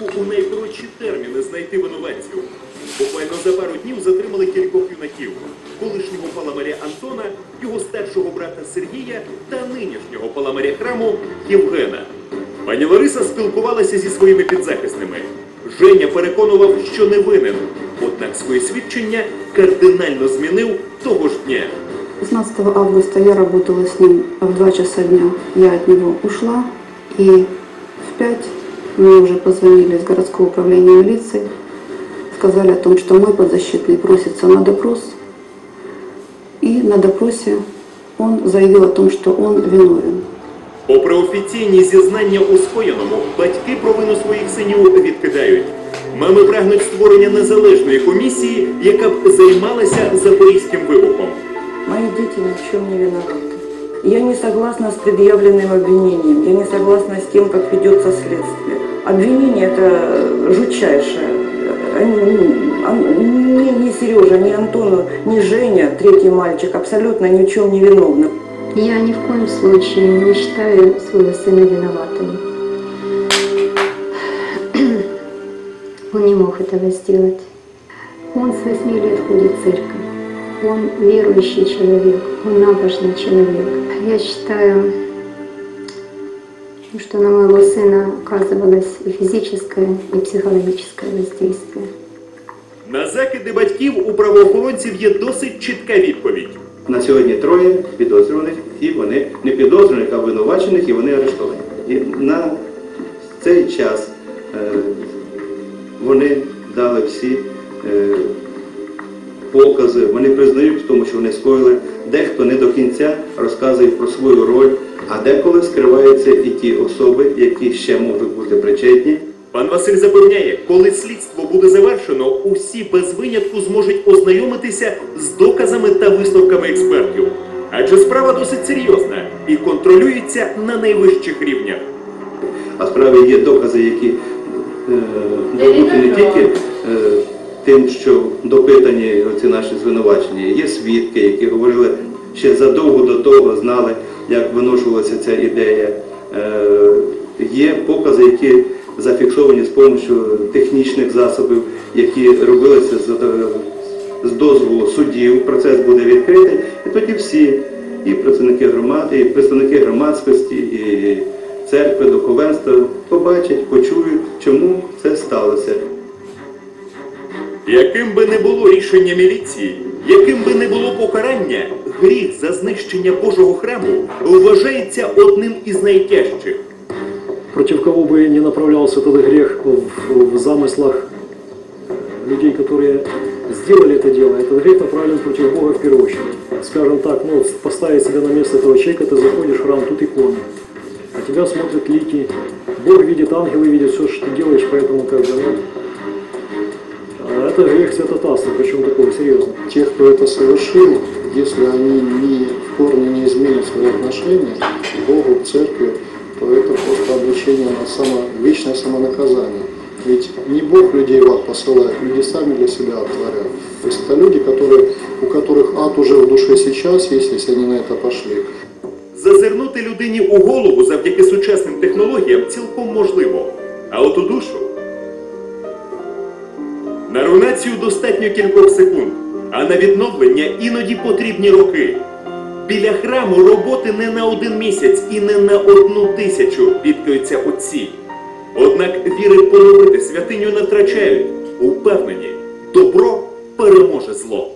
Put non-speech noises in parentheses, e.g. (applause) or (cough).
у найкоротші терміни знайти винуватців. Буквально за пару днів затримали кількох юнаків: колишнього паламаря Антона, його старшого брата Сергія та нинішнього паламаря храму Євгена. Пані Лариса спілкувалася зі своїми підзахисними. Женя переконував, що не винен, однак своє свідчення кардинально змінив того ж дня. 16 августа я работала с ним, в 2 часа дня я от него ушла. И в 5 мне уже позвонили из городского управления милиции. Сказали о том, что мой подзащитный просится на допрос. И на допросе он заявил о том, что он виновен. Попри офіційні зізнання у скоєному, батьки провину своїх синів відкидають. Мами прагнуть створення незалежної комісії, яка б займалася запорізьким вибухом. Мои дети ни в чем не виноваты. Я не согласна с предъявленным обвинением, я не согласна с тем, как ведется следствие. Обвинение это жутчайшее. Ни, ни Сережа, ни Антону, ни Женя, третий мальчик, абсолютно ни в чем не виновны. Я ни в коем случае не считаю своего сына виноватым. (clears throat) Он не мог этого сделать. Он с восьми лет ходит в церковь. Он верующий человек, он набожный человек. Я считаю, что на моего сына оказывалось и физическое, и психологическое воздействие. На закиди батьків у правоохоронців є досить чітка відповідь. На сьогодні троє підозрюваних, і вони не підозрюваних, а винувачених, і вони арештовані. І на цей час е, вони дали всі е, покази, вони признають в тому, що вони скоїли. Дехто не до кінця розказує про свою роль, а деколи скриваються і ті особи, які ще можуть бути причетні. Пан Василь запевняє, коли слідство буде завершено, усі без винятку зможуть ознайомитися з доказами та висновками експертів. Адже справа досить серйозна і контролюється на найвищих рівнях. А справі є докази, які е, добуті не тільки е, тим, що допитані ці наші звинувачення. Є свідки, які говорили ще задовго до того, знали, як виношувалася ця ідея. Е, Є покази, які зафіксовані з допомогою технічних засобів, які робилися е, з дозволу суддів. Процес буде відкритий, і тоді всі, і працівники громади, і представники громадськості, і церкви, духовенства побачать, почують, чому це сталося. Яким би не було рішення міліції, яким би не було покарання, гріх за знищення Божого храму вважається одним із найтяжчих. против кого бы ни направлялся этот грех в, в замыслах э, людей, которые сделали это дело, этот грех направлен против Бога в первую очередь. Скажем так, ну, поставить себя на место этого человека, ты заходишь в храм, тут икона, а тебя смотрят лики, Бог видит, ангелы видят все, что ты делаешь, поэтому как бы, ну, а это грех святотатства, причем такого серьезного. тех, кто это совершил, если они не, в корне не изменят свои отношения к Богу, к церкви, то это просто обречение на само, вечное самонаказание. Ведь не Бог людей в ад посылает, люди сами для себя ад творят. То есть это люди, которые, у которых ад уже в душе сейчас есть, если они на это пошли. Зазирнути людині у голову завдяки сучасним технологіям цілком можливо. А от у душу на руйнацію достатньо кількох секунд, а на відновлення іноді потрібні роки. Біля храму роботи не на один місяць і не на одну тисячу бідкаються отці. Однак віри поновити святиню не втрачають, упевнені, добро переможе зло.